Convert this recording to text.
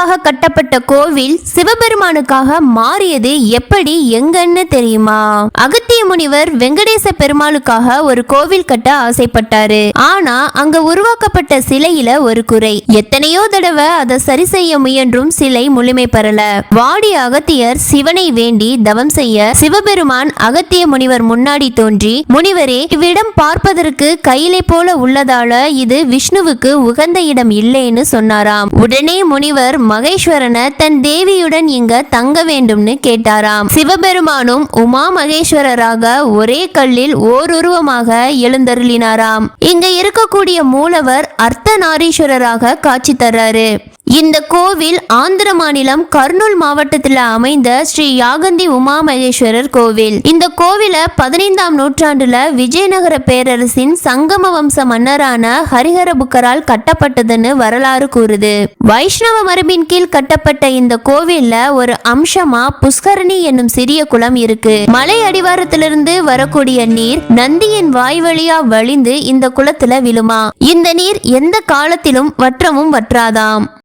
விஷ்ணுவுக்காக கட்டப்பட்ட கோவில் சிவபெருமானுக்காக மாறியது எப்படி எங்கன்னு தெரியுமா? அகத்திய முனிவர் வெங்கடேச பெருமாளுக்காக ஒரு கோவில் கட்ட ஆசைப்பட்டாரு. ஆனா அங்க உருவாக்கப்பட்ட சிலையில ஒரு குறை. எத்தனையோ தடவை அதை சரி செய்ய முயன்றும் சிலை முழுமை பெறல. வாடி அகத்தியர் சிவனை வேண்டி தவம் செய்ய சிவபெருமான் அகத்திய முனிவர் முன்னாடி தோன்றி முனிவரே இவ்விடம் பார்ப்பதற்கு கையிலை போல உள்ளதால இது விஷ்ணுவுக்கு உகந்த இடம் இல்லைன்னு சொன்னாராம். உடனே முனிவர் மகேஸ்வரனை தன் தேவியுடன் இங்க தங்க வேண்டும்னு கேட்டாராம். சிவபெருமானும் உமா மகேஸ்வரராக ஒரே கல்லில் ஓருருவமாக எழுந்தருளினாராம். இங்க இருக்கக்கூடிய மூலவர் அர்த்தநாரீஸ்வரராக காட்சி தர்றாரு. இந்த கோவில் ஆந்திர மாநிலம் கர்னூல் மாவட்டத்தில் அமைந்த ஸ்ரீ யாகந்தி உமா மகேஸ்வரர் கோவில். இந்த கோவில பதினைந்தாம் நூற்றாண்டுல விஜயநகர பேரரசின் சங்கம வம்ச மன்னரான ஹரிஹர புக்கரால் கட்டப்பட்டதுன்னு வரலாறு கூறுது. வைஷ்ணவ மரபின் கீழ் கட்டப்பட்ட இந்த கோவில்ல ஒரு அம்சமா புஷ்கரணி என்னும் சிறிய குளம் இருக்கு. மலை அடிவாரத்திலிருந்து வரக்கூடிய நீர் நந்தியின் வாய் வழியா வழிந்து இந்த குளத்துல விழுமா. இந்த நீர் எந்த காலத்திலும் வற்றவும் வற்றாதாம்.